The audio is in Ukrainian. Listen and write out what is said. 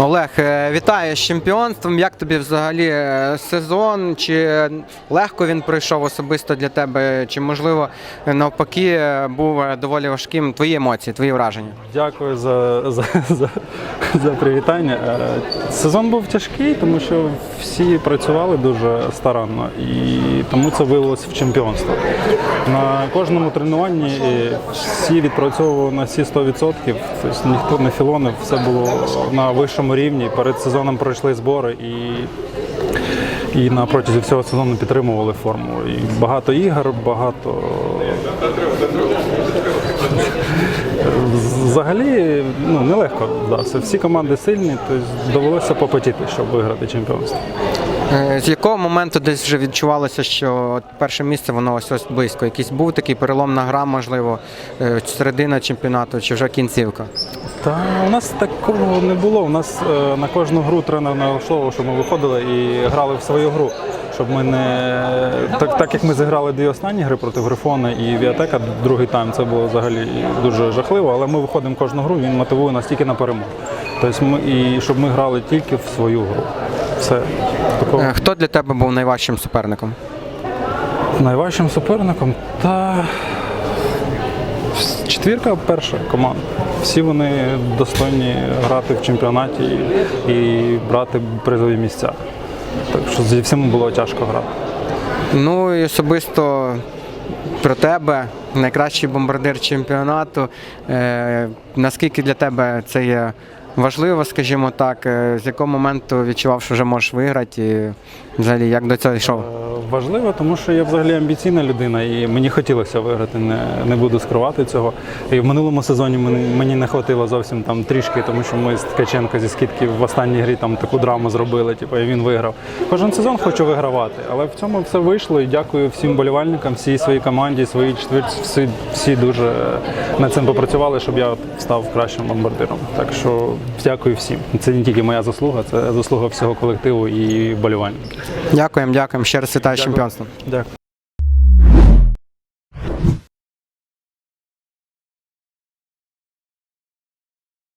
Олег, е, вітаю з чемпіонством. Як тобі взагалі е, сезон? Чи легко він пройшов особисто для тебе? Чи можливо навпаки е, був доволі важким? Твої емоції, твої враження? Дякую за, за, за, за привітання. Сезон був тяжкий, тому що всі працювали дуже старанно і тому це виявилося в чемпіонство. На кожному тренуванні всі відпрацьовували на всі 100%, тобто ніхто не філонив, все було на вищому рівні. Перед сезоном пройшли збори і і на протязі всього сезону підтримували форму. І багато ігор, багато Взагалі ну, нелегко вдався. Всі команди сильні, тобто довелося попотіти, щоб виграти чемпіонство. Е, З якого моменту десь вже відчувалося, що перше місце воно ось ось близько? Якийсь був такий переломна гра, можливо, е, середина чемпіонату чи вже кінцівка? Та у нас такого не було. У нас е, на кожну гру тренер налаштовував, щоб ми виходили і грали в свою гру. Щоб ми не так, так як ми зіграли дві останні гри проти Грифона і Віатека, другий тайм це було взагалі дуже жахливо, але ми виходимо кожну гру, він мотивує нас тільки на перемогу. Тобто ми і щоб ми грали тільки в свою гру. Все такого Е, Хто для тебе був найважчим суперником? найважчим суперником та четвірка перша команда. Всі вони достойні грати в чемпіонаті і, і брати призові місця. Так що зі всіма було тяжко грати. Ну і особисто про тебе, найкращий бомбардир чемпіонату. Е, наскільки для тебе це є важливо, скажімо так, е, з якого моменту відчував, що вже можеш виграти, і взагалі як до цього йшов? Важливо, тому що я взагалі амбіційна людина і мені хотілося виграти, не, не буду скривати цього. І в минулому сезоні мені, мені не хватило зовсім там трішки, тому що ми з Ткаченко зі скидки в останній грі там таку драму зробили, типу, і він виграв. Кожен сезон хочу вигравати, але в цьому все вийшло і дякую всім болівальникам, всій своїй команді, своїй четвірці. Всі, всі дуже над цим попрацювали, щоб я став кращим бомбардиром. Так що дякую всім. Це не тільки моя заслуга, це заслуга всього колективу і болівальників. Дякуємо, дякуємо. Ще раз вітаю з чемпіонством. Дякую.